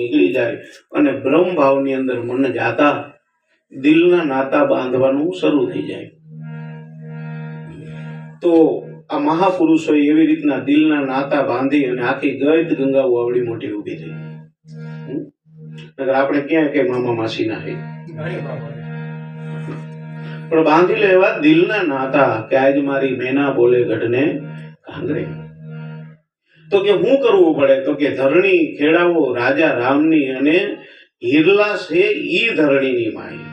નીકળી જાય અને બ્રહ્મ ભાવની અંદર મન જાતા દિલના નાતા બાંધવાનું શરૂ થઈ જાય. તો આ મહાપુરુષો એવી રીતના દિલના નાતા બાંધી અને આખી ગદ ગંગાઓ આવડી મોટી ઊભી થઈ. નગર આપણે ક્યાં કે મામા માસી ના હે પણ બાંધી લેવા દિલના નાતા કે આજ મારી મેના બોલે ગઢને કાંગરે. તો કે શું કરવું પડે? તો કે ધરણી ખેડાવો રાજા રામની અને હિરલા છે ઈ ધરણીની માય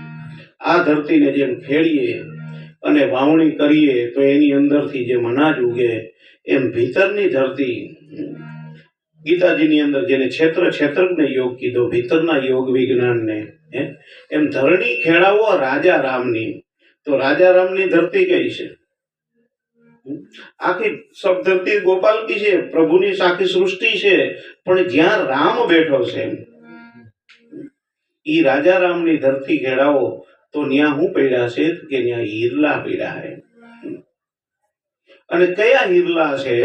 આ ધરતીને જેમ ખેડીએ અને વાવણી કરીએ તો એની અંદરથી જેમ અનાજ ઉગે એમ ભીતરની ધરતી ગીતાજીની અંદર જેને ક્ષેત્ર ક્ષેત્રજ્ઞ યોગ કીધો ભીતરના યોગ વિજ્ઞાનને હે, એમ ધરણી ખેડાવો રાજા રામની. તો રાજા રામની ધરતી કઈ છે? આખી સબ ધરતી ગોપાલકી છે, પ્રભુની આખી સૃષ્ટિ છે, પણ જ્યાં રામ બેઠો છે, ઈ રાજા રામની ધરતી ખેડાવો તો ન્યા હું પડ્યા છે કે ન્યા હીરલા પડ્યા છે અને કયા હીરલા છે?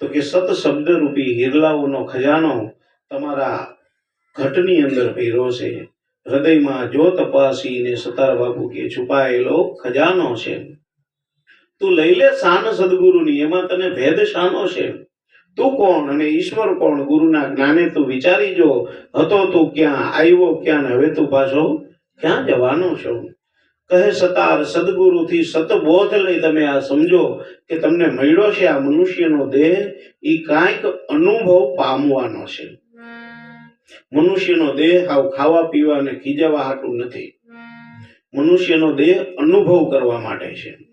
તો કે સત શબ્દ રૂપી હીરલાઓનો ખજાનો તમારા ઘટની અંદર પહેરો છે. હૃદયમાં જો તપાસીને સતાર બાપુ કે છુપાયેલો ખજાનો છે. તું લઈ લે શાન સદગુરુની, એમાં તને ભેદ શાનો છે? તું કોણ અને ઈશ્વર કોણ? ગુરુના જ્ઞાને તું વિચારી જો, હતો તું ક્યાં, આવ્યો ક્યાં હવે તું પાછો ક્યાં જવાનો છો? કહે સતાર સદગુરુથી સતબોધ લઈ તમે આ સમજો કે તમને મળ્યો છે આ મનુષ્યનો દેહ એ કાંઈક અનુભવ પામવાનો છે. મનુષ્યનો દેહ આવ ખાવા પીવા અને ખીજાવા હાટું નથી. મનુષ્યનો દેહ અનુભવ કરવા માટે છે.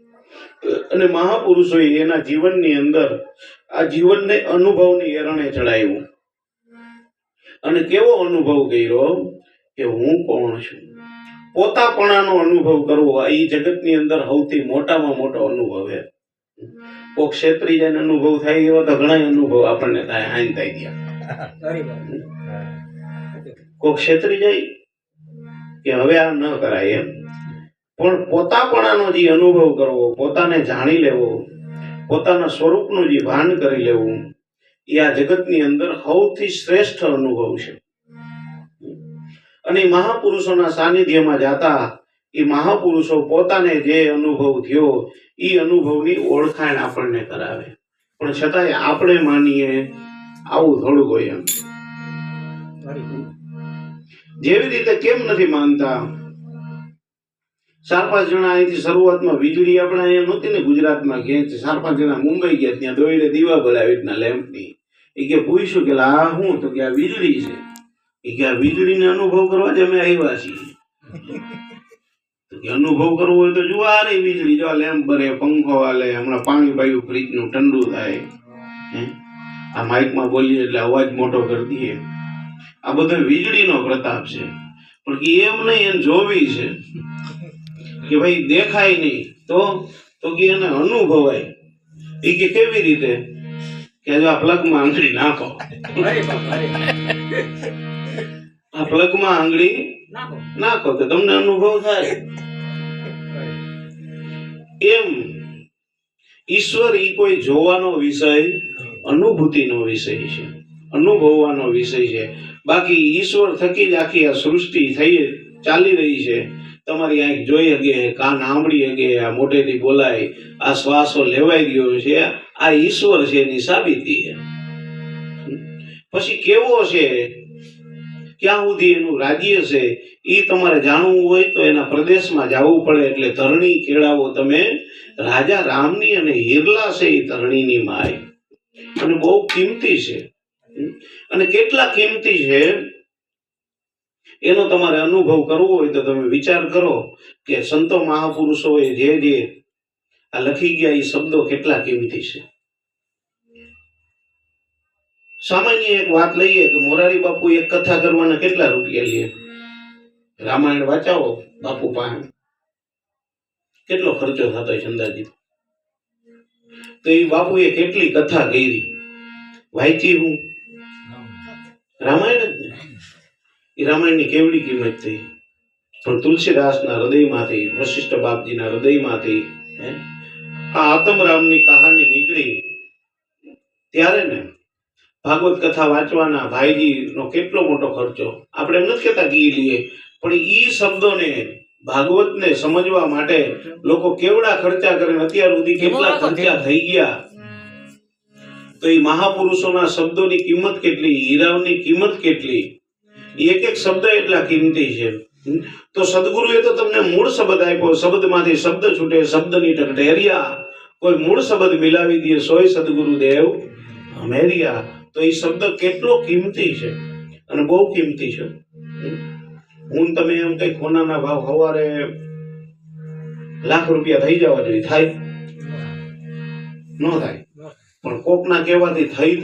અને મહાપુરુષોએ એના જીવનની અંદર આ જીવનને અનુભવની એરણે ચડાવ્યું. અને કેવો અનુભવ કર્યો કે હું કોણ છું? પોતાપણાનો અનુભવ કરવો આ એ જગતની અંદર સૌથી મોટામાં મોટો અનુભવ છે. કોક ક્ષેત્રી જઈને અનુભવ થાય એવા તો ઘણા અનુભવ આપણને થાય હાઈન થાય ગયા કોક ક્ષેત્રી જાય કે હવે આ ન કરાય એમ. પણ પોતાપણાનો જે અનુભવ કરવો પોતાને જાણી લેવો પોતાના સ્વરૂપનું જે ભાન કરી લેવું એ આ જગતની અંદર સૌથી શ્રેષ્ઠ અનુભવ છે. અને મહાપુરુષોના સાનિધ્યમાં જાતા એ મહાપુરુષો પોતાને જે અનુભવ થયો એ અનુભવની ઓળખાણ આપણને કરાવે. પણ છતાંય આપણે માનીએ આવું થોડુંક હોય એમ. જેવી રીતે કેમ નથી માનતા? ચાર પાંચ જણા અહીંથી શરૂઆતમાં વીજળી આપણે અહીંયા નહોતી ને ગુજરાતમાં ગયા ચાર પાંચ જણા મુંબઈ ગયા ત્યાં દોયડે દીવા ભલાવી રીતના લેમ્પની. એ કે પૂછ્યું કે આ શું? તો કે આ વીજળી છે. એ કે આ વીજળીને અનુભવ કરવા જ અમે આવ્યા છીએ. તો કે અનુભવ કરવો હોય તો જુઓ આ રે વીજળી. જો આ લેમ્પ ભરે, પંખો હાલે, હમણાં પાણી પાયું, ફ્રીજનું ઠંડુ થાય? આ માઇકમાં બોલીએ એટલે અવાજ મોટો કરી દઈએ. આ બધો વીજળીનો પ્રતાપ છે. પણ કે એમ નહીં, એને જોવી છે. કે ભાઈ દેખાય નહીં, તો તો કે એને અનુભવાય. એ કે કેવી રીતે? કે જો આ પ્લગમાં આંગળી નાખો. આ પ્લગમાં આંગળી નાખો તો તમને અનુભવ થાય. એમ, ઈશ્વર ઈ કોઈ જોવાનો વિષય, અનુભૂતિનો વિષય છે. અનુભવવાનો વિષય છે. બાકી ઈશ્વર થકી જ આખી આ સૃષ્ટિ થઈ, ચાલી રહી છે. તમારી આંખ જોઈ શકે કાન સાંભળી શકે આ મોઢેથી બોલાય, આ શ્વાસો લેવાઈ ગયો છે, આ ઈશ્વર છે એની સાબિતી છે. પછી કેવો છે? ક્યાં સુધી એનું રાજ્ય છે? એ તમારે જાણવું હોય તો એના પ્રદેશમાં જવું પડે, એટલે ધરણી ખેડાવો તમે રાજા રામની અને હિરલા છે એ ધરણીની માય. અને બહુ કિંમતી છે. અને કેટલા કિંમતી છે? એનો તમારે અનુભવ કરવો હોય તો તમે વિચાર કરો કે સંતો મહાપુરુષોએ જે જે આ લખી ગયા એ શબ્દો કેટલા કિંમતી છે. સામાન્ય એક વાત લઈએ કે મોરારી બાપુ એક કથા કરવાના કેટલા રૂપિયા લે? રામાયણ વાંચાવો, બાપુ પાસે કેટલો ખર્ચો થતો છે અંદાજિત તો એ બાપુએ કેટલી કથા કરી? વાંચી હું? રામાયણ જ ને? એ રામાયણની કેવડી કિંમત થઈ? પણ તુલસીદાસના હૃદયમાંથી વશિષ્ઠ બાપજીના હૃદયમાંથી આ આતમરામની કહાની નીકળી. ત્યારે ને ભાગવત કથા વાંચવાના ભાઈજીનો કેટલો મોટો ખર્ચો? આપણે એમ નથી કહેતા કે લઈએ પણ એ શબ્દોને ભાગવતને સમજવા માટે લોકો કેવડા ખર્ચા કરે અત્યાર સુધી કેટલા ખર્ચા થઈ ગયા? તો એ મહાપુરુષોના શબ્દોની કિંમત કેટલી? હીરાઓની કિંમત કેટલી? એક એક શબ્દ એટલા કિંમતી છે. તો સદગુરુએ તો તમને મૂળ શબ્દ આપ્યો, શબ્દમાંથી શબ્દ છૂટે, શબ્દની ટકટેરિયા કોઈ મૂળ શબ્દ મિલાવી દે સોય સદગુરુ દેવ અમેરિયા તો એ શબ્દ કેટલો કિંમતી છે અને બહુ કિંમતી છે. હું તમે એમ કઈ ખોનાના ભાવ સવારે લાખ રૂપિયા થઈ જવા જોઈએ થાય? ન થાય. પણ કોકના કહેવાથી થઈ